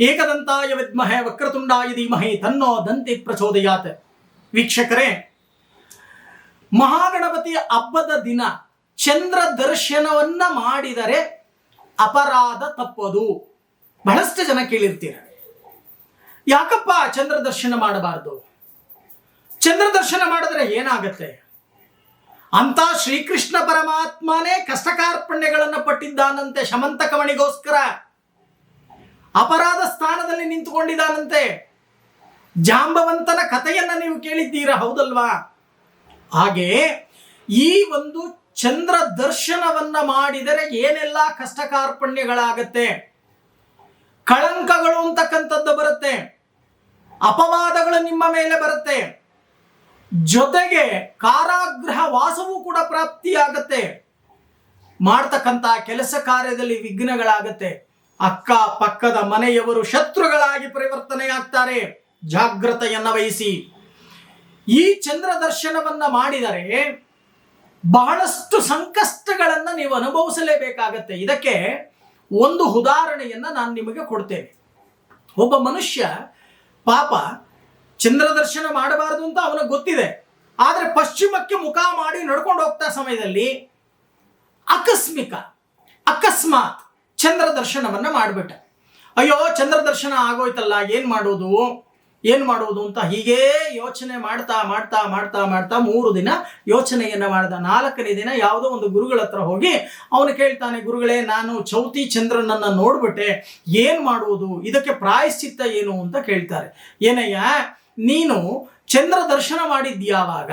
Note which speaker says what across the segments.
Speaker 1: ಏಕದಂತಾಯ ವಿದ್ಮಹೆ ವಕ್ರತುಂಡಾಯ ಧೀಮಹಿ ತನ್ನೋ ದಂತಿ ಪ್ರಚೋದಯಾತ್. ವೀಕ್ಷಕರೇ, ಮಹಾಗಣಪತಿ ಹಬ್ಬದ ದಿನ ಚಂದ್ರ ದರ್ಶನವನ್ನ ಮಾಡಿದರೆ ಅಪರಾಧ ತಪ್ಪದು. ಬಹಳಷ್ಟು ಜನ ಕೇಳಿರ್ತೀರ. ಯಾಕಪ್ಪ ಚಂದ್ರ ದರ್ಶನ ಮಾಡಬಾರದು? ಚಂದ್ರ ದರ್ಶನ ಮಾಡಿದ್ರೆ ಏನಾಗತ್ತೆ? ಅಂತ ಶ್ರೀಕೃಷ್ಣ ಪರಮಾತ್ಮನೇ ಕಷ್ಟಕಾರ್ಪಣ್ಯಗಳನ್ನು ಪಟ್ಟಿದ್ದಾನಂತೆ ಶಮಂತಕಮಣಿಗೋಸ್ಕರ. ಅಪರಾಧ ಸ್ಥಾನದಲ್ಲಿ ನಿಂತುಕೊಂಡಿದ್ದಾನಂತೆ. ಜಾಂಬವಂತನ ಕಥೆಯನ್ನ ನೀವು ಕೇಳಿದ್ದೀರಾ? ಹೌದಲ್ವಾ? ಹಾಗೆ ಈ ಒಂದು ಚಂದ್ರ ದರ್ಶನವನ್ನ ಮಾಡಿದರೆ ಏನೆಲ್ಲ ಕಷ್ಟ ಕಾರ್ಪಣ್ಯಗಳಾಗತ್ತೆ ಕಳಂಕಗಳು ಅಂತಕ್ಕಂಥದ್ದು ಬರುತ್ತೆ. ಅಪವಾದಗಳು ನಿಮ್ಮ ಮೇಲೆ ಬರುತ್ತೆ. ಜೊತೆಗೆ ಕಾರಾಗೃಹ ವಾಸವೂ ಕೂಡ ಪ್ರಾಪ್ತಿಯಾಗತ್ತೆ. ಮಾಡ್ತಕ್ಕಂಥ ಕೆಲಸ ಕಾರ್ಯದಲ್ಲಿ ವಿಘ್ನಗಳಾಗತ್ತೆ. ಅಕ್ಕ ಪಕ್ಕದ ಮನೆಯವರು ಶತ್ರುಗಳಾಗಿ ಪರಿವರ್ತನೆ ಆಗ್ತಾರೆ ಜಾಗ್ರತೆಯನ್ನ ವಹಿಸಿ. ಈ ಚಂದ್ರ ದರ್ಶನವನ್ನ ಮಾಡಿದರೆ ಬಹಳಷ್ಟು ಸಂಕಷ್ಟಗಳನ್ನ ನೀವು ಅನುಭವಿಸಲೇಬೇಕಾಗತ್ತೆ. ಇದಕ್ಕೆ ಒಂದು ಉದಾಹರಣೆಯನ್ನ ನಾನು ನಿಮಗೆ ಕೊಡ್ತೇನೆ. ಒಬ್ಬ ಮನುಷ್ಯ ಪಾಪ ಚಂದ್ರ ದರ್ಶನ ಮಾಡಬಾರದು ಅಂತ ಅವನಿಗೆ ಗೊತ್ತಿದೆ. ಆದರೆ ಪಶ್ಚಿಮಕ್ಕೆ ಮುಖ ಮಾಡಿ ನಡ್ಕೊಂಡು ಹೋಗ್ತಾ ಸಮಯದಲ್ಲಿ ಆಕಸ್ಮಿಕ ಅಕಸ್ಮಾತ್ ಚಂದ್ರ ದರ್ಶನವನ್ನ ಮಾಡಿಬಿಟ್ಟ. ಅಯ್ಯೋ, ಚಂದ್ರ ದರ್ಶನ ಆಗೋಯ್ತಲ್ಲ, ಏನು ಮಾಡೋದು? ಏನು ಮಾಡೋದು ಅಂತ ಹೀಗೇ ಯೋಚನೆ ಮಾಡ್ತಾ ಮಾಡ್ತಾ ಮಾಡ್ತಾ ಮಾಡ್ತಾ ಮೂರು ದಿನ ಯೋಚನೆಯನ್ನ ಮಾಡ್ದ. ನಾಲ್ಕನೇ ದಿನ ಯಾವುದೋ ಒಂದು ಗುರುಗಳ ಹತ್ರ ಹೋಗಿ ಅವನು ಕೇಳ್ತಾನೆ, ಗುರುಗಳೇ, ನಾನು ಚೌತಿ ಚಂದ್ರನನ್ನ ನೋಡ್ಬಿಟ್ಟೆ. ಏನು ಮಾಡುವುದು ಇದಕ್ಕೆ ಪ್ರಾಯಶ್ಚಿತ್ತ ಏನು? ಅಂತ ಕೇಳ್ತಾರೆ. ಏನಯ್ಯ, ನೀನು ಚಂದ್ರ ದರ್ಶನ ಮಾಡಿದ್ಯಾವಾಗ?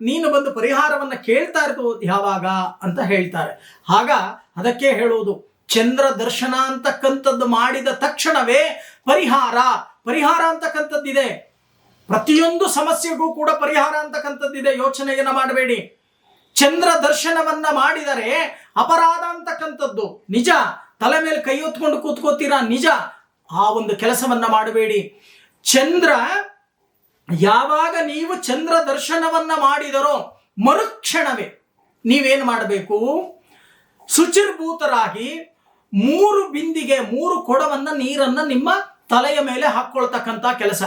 Speaker 1: ನೀನು ಬಂದು ಪರಿಹಾರವನ್ನ ಕೇಳ್ತಾ ಇರೋದು ಯಾವಾಗ? ಅಂತ ಹೇಳ್ತಾರೆ. ಆಗ ಅದಕ್ಕೆ ಹೇಳುವುದು ಚಂದ್ರ ದರ್ಶನ ಅಂತಕ್ಕಂಥದ್ದು ಮಾಡಿದ ತಕ್ಷಣವೇ ಪರಿಹಾರ. ಪರಿಹಾರ ಅಂತಕ್ಕಂಥದ್ದಿದೆ. ಪ್ರತಿಯೊಂದು ಸಮಸ್ಯೆಗೂ ಕೂಡ ಪರಿಹಾರ ಅಂತಕ್ಕಂಥದ್ದಿದೆ. ಯೋಚನೆಯನ್ನ ಮಾಡಬೇಡಿ. ಚಂದ್ರ ದರ್ಶನವನ್ನ ಮಾಡಿದರೆ ಅಪರಾಧ ಅಂತಕ್ಕಂಥದ್ದು. ನಿಜ. ತಲೆ ಮೇಲೆ ಕೈ ಹೊತ್ಕೊಂಡು ಕೂತ್ಕೋತೀರಾ? ನಿಜ. ಆ ಒಂದು ಕೆಲಸವನ್ನ ಮಾಡಬೇಡಿ. ಚಂದ್ರ ಯಾವಾಗ ನೀವು ಚಂದ್ರ ದರ್ಶನವನ್ನ ಮಾಡಿದರೋ ಮರುಕ್ಷಣವೇ ನೀವೇನು ಮಾಡಬೇಕು? ಶುಚಿರ್ಭೂತರಾಗಿ ಮೂರು ಬಿಂದಿಗೆ ಮೂರು ಕೊಡವನ್ನ ನೀರನ್ನ ನಿಮ್ಮ ತಲೆಯ ಮೇಲೆ ಹಾಕೊಳ್ತಕ್ಕಂಥ ಕೆಲಸ.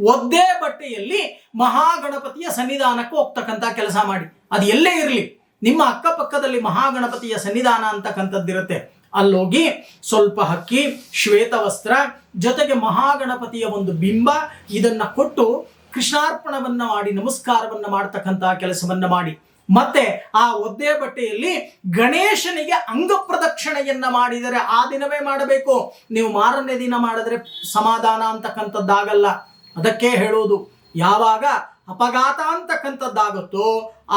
Speaker 1: ಒದ್ದೇ ಬಟ್ಟೆಯಲ್ಲಿ ಮಹಾಗಣಪತಿಯ ಸನ್ನಿಧಾನಕ್ಕೆ ಹೋಗ್ತಕ್ಕಂಥ ಕೆಲಸ ಮಾಡಿ. ಅದು ಎಲ್ಲೇ ಇರಲಿ. ನಿಮ್ಮ ಅಕ್ಕಪಕ್ಕದಲ್ಲಿ ಮಹಾಗಣಪತಿಯ ಸನ್ನಿಧಾನ ಅಂತಕ್ಕಂಥದ್ದಿರುತ್ತೆ. ಅಲ್ಲೋಗಿ ಸ್ವಲ್ಪ ಹಕ್ಕಿ, ಶ್ವೇತ ವಸ್ತ್ರ, ಜೊತೆಗೆ ಮಹಾಗಣಪತಿಯ ಒಂದು ಬಿಂಬ, ಇದನ್ನ ಕೊಟ್ಟು ಕೃಷ್ಣಾರ್ಪಣವನ್ನ ಮಾಡಿ, ನಮಸ್ಕಾರವನ್ನ ಮಾಡ್ತಕ್ಕಂಥ ಕೆಲಸವನ್ನ ಮಾಡಿ. ಮತ್ತೆ ಆ ಒದ್ದೆ ಬಟ್ಟೆಯಲ್ಲಿ ಗಣೇಶನಿಗೆ ಅಂಗ ಪ್ರದಕ್ಷಿಣೆಯನ್ನ ಮಾಡಿದರೆ ಆ ದಿನವೇ ಮಾಡಬೇಕು. ನೀವು ಮಾರನೇ ದಿನ ಮಾಡಿದ್ರೆ ಸಮಾಧಾನ ಅಂತಕ್ಕಂಥದ್ದಾಗಲ್ಲ. ಅದಕ್ಕೆ ಹೇಳುವುದು, ಯಾವಾಗ ಅಪಘಾತ ಅಂತಕ್ಕಂಥದ್ದಾಗುತ್ತೋ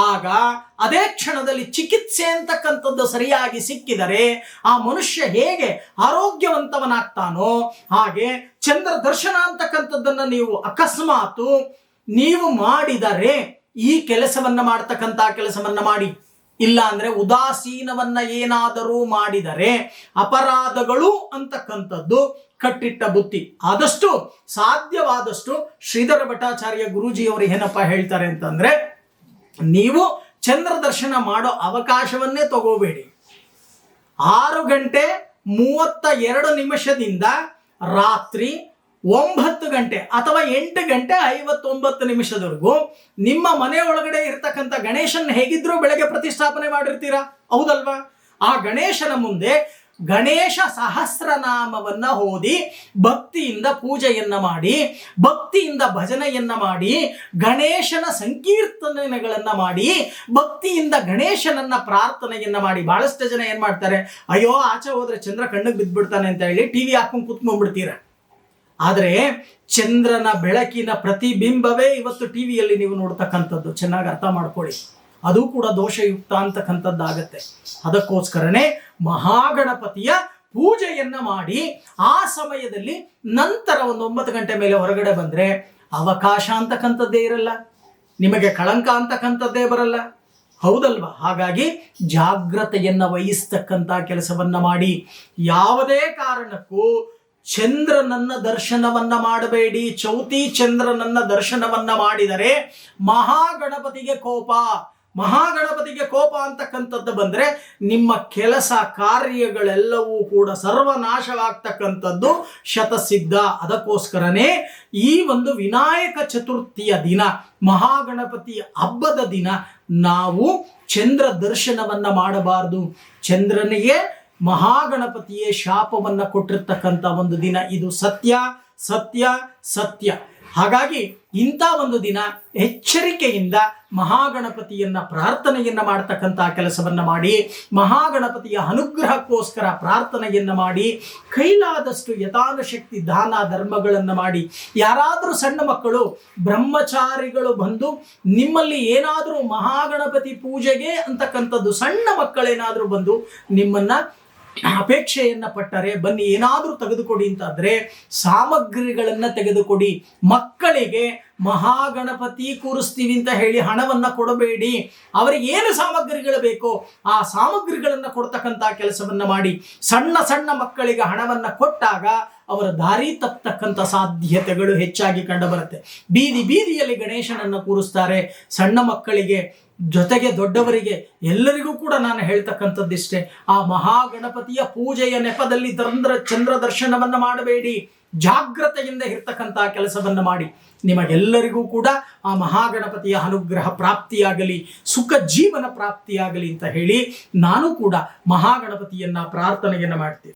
Speaker 1: ಆಗ ಅದೇ ಕ್ಷಣದಲ್ಲಿ ಚಿಕಿತ್ಸೆ ಅಂತಕ್ಕಂಥದ್ದು ಸರಿಯಾಗಿ ಸಿಕ್ಕಿದರೆ ಆ ಮನುಷ್ಯ ಹೇಗೆ ಆರೋಗ್ಯವಂತವನಾಗ್ತಾನೋ ಹಾಗೆ ಚಂದ್ರ ದರ್ಶನ ಅಂತಕ್ಕಂಥದ್ದನ್ನ ನೀವು ಅಕಸ್ಮಾತು ನೀವು ಮಾಡಿದರೆ ಈ ಕೆಲಸವನ್ನು ಮಾಡ್ತಕ್ಕಂಥ ಕೆಲಸವನ್ನು ಮಾಡಿ. ಇಲ್ಲ ಅಂದ್ರೆ ಉದಾಸೀನವನ್ನ ಏನಾದರೂ ಮಾಡಿದರೆ ಅಪರಾಧಗಳು ಅಂತಕ್ಕಂಥದ್ದು ಕಟ್ಟಿಟ್ಟ ಬುತ್ತಿ. ಆದಷ್ಟು ಸಾಧ್ಯವಾದಷ್ಟು ಶ್ರೀಧರ ಭಟ್ಟಾಚಾರ್ಯ ಗುರೂಜಿಯವರು ಏನಪ್ಪ ಹೇಳ್ತಾರೆ ಅಂತಂದ್ರೆ ನೀವು ಚಂದ್ರ ದರ್ಶನ ಮಾಡೋ ಅವಕಾಶವನ್ನೇ ತಗೋಬೇಡಿ. ಆರು ಗಂಟೆ ಮೂವತ್ತ ಎರಡು ನಿಮಿಷದಿಂದ ರಾತ್ರಿ ಒಂಬತ್ತು ಗಂಟೆ ಅಥವಾ ಎಂಟು ಗಂಟೆ ಐವತ್ತೊಂಬತ್ತು ನಿಮಿಷದವರೆಗೂ ನಿಮ್ಮ ಮನೆ ಒಳಗಡೆ ಇರ್ತಕ್ಕಂಥ ಗಣೇಶನ್ ಹೇಗಿದ್ರೂ ಬೆಳಗ್ಗೆ ಪ್ರತಿಷ್ಠಾಪನೆ ಮಾಡಿರ್ತೀರಾ? ಹೌದಲ್ವಾ? ಆ ಗಣೇಶನ ಮುಂದೆ ಗಣೇಶ ಸಹಸ್ರನಾಮವನ್ನ ಓದಿ ಭಕ್ತಿಯಿಂದ ಪೂಜೆಯನ್ನ ಮಾಡಿ, ಭಕ್ತಿಯಿಂದ ಭಜನೆಯನ್ನ ಮಾಡಿ, ಗಣೇಶನ ಸಂಕೀರ್ತನೆಗಳನ್ನ ಮಾಡಿ, ಭಕ್ತಿಯಿಂದ ಗಣೇಶನನ್ನ ಪ್ರಾರ್ಥನೆಯನ್ನ ಮಾಡಿ. ಬಹಳಷ್ಟು ಜನ ಏನ್ ಮಾಡ್ತಾರೆ? ಅಯ್ಯೋ, ಆಚೆ ಹೋದ್ರೆ ಚಂದ್ರ ಕಣ್ಣಿಗೆ ಬಿದ್ದ್ಬಿಡ್ತಾನೆ ಅಂತ ಹೇಳಿ ಟಿವಿ ಹಾಕೊಂಡು ಕುತ್ಕೊಂಡ್ಬಿಡ್ತೀರ. ಆದರೆ ಚಂದ್ರನ ಬೆಳಕಿನ ಪ್ರತಿಬಿಂಬವೇ ಇವತ್ತು ಟಿವಿಯಲ್ಲಿ ನೀವು ನೋಡ್ತಕ್ಕಂಥದ್ದು. ಚೆನ್ನಾಗಿ ಅರ್ಥ ಮಾಡ್ಕೊಳ್ಳಿ. ಅದು ಕೂಡ ದೋಷಯುಕ್ತ ಅಂತಕ್ಕಂಥದ್ದಾಗತ್ತೆ. ಅದಕ್ಕೋಸ್ಕರನೇ ಮಹಾಗಣಪತಿಯ ಪೂಜೆಯನ್ನು ಮಾಡಿ ಆ ಸಮಯದಲ್ಲಿ ನಂತರ ಒಂದು ಒಂಬತ್ತು ಗಂಟೆ ಮೇಲೆ ಹೊರಗಡೆ ಬಂದ್ರೆ ಅವಕಾಶ ಅಂತಕ್ಕಂಥದ್ದೇ ಇರಲ್ಲ. ನಿಮಗೆ ಕಳಂಕ ಅಂತಕ್ಕಂಥದ್ದೇ ಬರಲ್ಲ. ಹೌದಲ್ವಾ? ಹಾಗಾಗಿ ಜಾಗ್ರತೆಯನ್ನು ವಹಿಸ್ತಕ್ಕಂಥ ಕೆಲಸವನ್ನು ಮಾಡಿ. ಯಾವುದೇ ಕಾರಣಕ್ಕೂ ಚಂದ್ರನನ್ನ ದರ್ಶನವನ್ನ ಮಾಡಬೇಡಿ. ಚೌತಿ ಚಂದ್ರನನ್ನ ದರ್ಶನವನ್ನ ಮಾಡಿದರೆ ಮಹಾಗಣಪತಿಗೆ ಕೋಪ. ಮಹಾಗಣಪತಿಗೆ ಕೋಪ ಅಂತಕ್ಕಂಥದ್ದು ಬಂದ್ರೆ ನಿಮ್ಮ ಕೆಲಸ ಕಾರ್ಯಗಳೆಲ್ಲವೂ ಕೂಡ ಸರ್ವನಾಶವಾಗ್ತಕ್ಕಂಥದ್ದು ಶತಸಿದ್ಧ. ಅದಕ್ಕೋಸ್ಕರನೇ ಈ ಒಂದು ವಿನಾಯಕ ಚತುರ್ಥಿಯ ದಿನ, ಮಹಾಗಣಪತಿ ಹಬ್ಬದ ದಿನ ನಾವು ಚಂದ್ರ ದರ್ಶನವನ್ನ ಮಾಡಬಾರದು. ಚಂದ್ರನಿಗೆ ಮಹಾಗಣಪತಿಯೇ ಶಾಪವನ್ನು ಕೊಟ್ಟಿರ್ತಕ್ಕಂಥ ಒಂದು ದಿನ ಇದು ಸತ್ಯ ಸತ್ಯ ಸತ್ಯ. ಹಾಗಾಗಿ ಇಂಥ ಒಂದು ದಿನ ಎಚ್ಚರಿಕೆಯಿಂದ ಮಹಾಗಣಪತಿಯನ್ನ ಪ್ರಾರ್ಥನೆಯನ್ನ ಮಾಡ್ತಕ್ಕಂಥ ಕೆಲಸವನ್ನ ಮಾಡಿ, ಮಹಾಗಣಪತಿಯ ಅನುಗ್ರಹಕ್ಕೋಸ್ಕರ ಪ್ರಾರ್ಥನೆಯನ್ನ ಮಾಡಿ, ಕೈಲಾದಷ್ಟು ಯಥಾನುಶಕ್ತಿ, ದಾನ, ಧರ್ಮಗಳನ್ನು ಮಾಡಿ. ಯಾರಾದರೂ ಸಣ್ಣ ಮಕ್ಕಳು, ಬ್ರಹ್ಮಚಾರಿಗಳು ಬಂದು ನಿಮ್ಮಲ್ಲಿ ಏನಾದರೂ ಮಹಾಗಣಪತಿ ಪೂಜೆಗೆ ಅಂತಕ್ಕಂಥದ್ದು ಸಣ್ಣ ಮಕ್ಕಳೇನಾದರೂ ಬಂದು ನಿಮ್ಮನ್ನ ಅಪೇಕ್ಷೆಯನ್ನ ಪಟ್ಟರೆ ಬನ್ನಿ ಏನಾದರೂ ತೆಗೆದುಕೊಡಿ ಅಂತಾದ್ರೆ ಸಾಮಗ್ರಿಗಳನ್ನ ತೆಗೆದುಕೊಡಿ. ಮಕ್ಕಳಿಗೆ ಮಹಾಗಣಪತಿ ಕೂರಿಸ್ತೀವಿ ಅಂತ ಹೇಳಿ ಹಣವನ್ನು ಕೊಡಬೇಡಿ. ಅವರಿಗೆ ಏನು ಸಾಮಗ್ರಿಗಳು ಬೇಕೋ ಆ ಸಾಮಗ್ರಿಗಳನ್ನು ಕೊಡ್ತಕ್ಕಂಥ ಕೆಲಸವನ್ನು ಮಾಡಿ. ಸಣ್ಣ ಸಣ್ಣ ಮಕ್ಕಳಿಗೆ ಹಣವನ್ನು ಕೊಟ್ಟಾಗ ಅವರ ದಾರಿ ತಪ್ಪತಕ್ಕಂಥ ಸಾಧ್ಯತೆಗಳು ಹೆಚ್ಚಾಗಿ ಕಂಡುಬರುತ್ತೆ. ಬೀದಿ ಬೀದಿಯಲ್ಲಿ ಗಣೇಶನನ್ನು ಕೂರಿಸ್ತಾರೆ. ಸಣ್ಣ ಮಕ್ಕಳಿಗೆ, ಜೊತೆಗೆ ದೊಡ್ಡವರಿಗೆ ಎಲ್ಲರಿಗೂ ಕೂಡ ನಾನು ಹೇಳ್ತಕ್ಕಂಥದ್ದಿಷ್ಟೇ. ಆ ಮಹಾಗಣಪತಿಯ ಪೂಜೆಯ ನೆಪದಲ್ಲಿ ಚಂದ್ರ ಚಂದ್ರ ದರ್ಶನವನ್ನು ಮಾಡಬೇಡಿ. ಜಾಗ್ರತೆಯಿಂದ ಇರ್ತಕ್ಕಂಥ ಕೆಲಸವನ್ನು ಮಾಡಿ ನಿಮಗೆಲ್ಲರಿಗೂ ಕೂಡ ಆ ಮಹಾಗಣಪತಿಯ ಅನುಗ್ರಹ ಪ್ರಾಪ್ತಿಯಾಗಲಿ, ಸುಖ ಜೀವನ ಪ್ರಾಪ್ತಿಯಾಗಲಿ ಅಂತ ಹೇಳಿ ನಾನು ಕೂಡ ಮಹಾಗಣಪತಿಯನ್ನ ಪ್ರಾರ್ಥನೆಯನ್ನ ಮಾಡ್ತೀನಿ.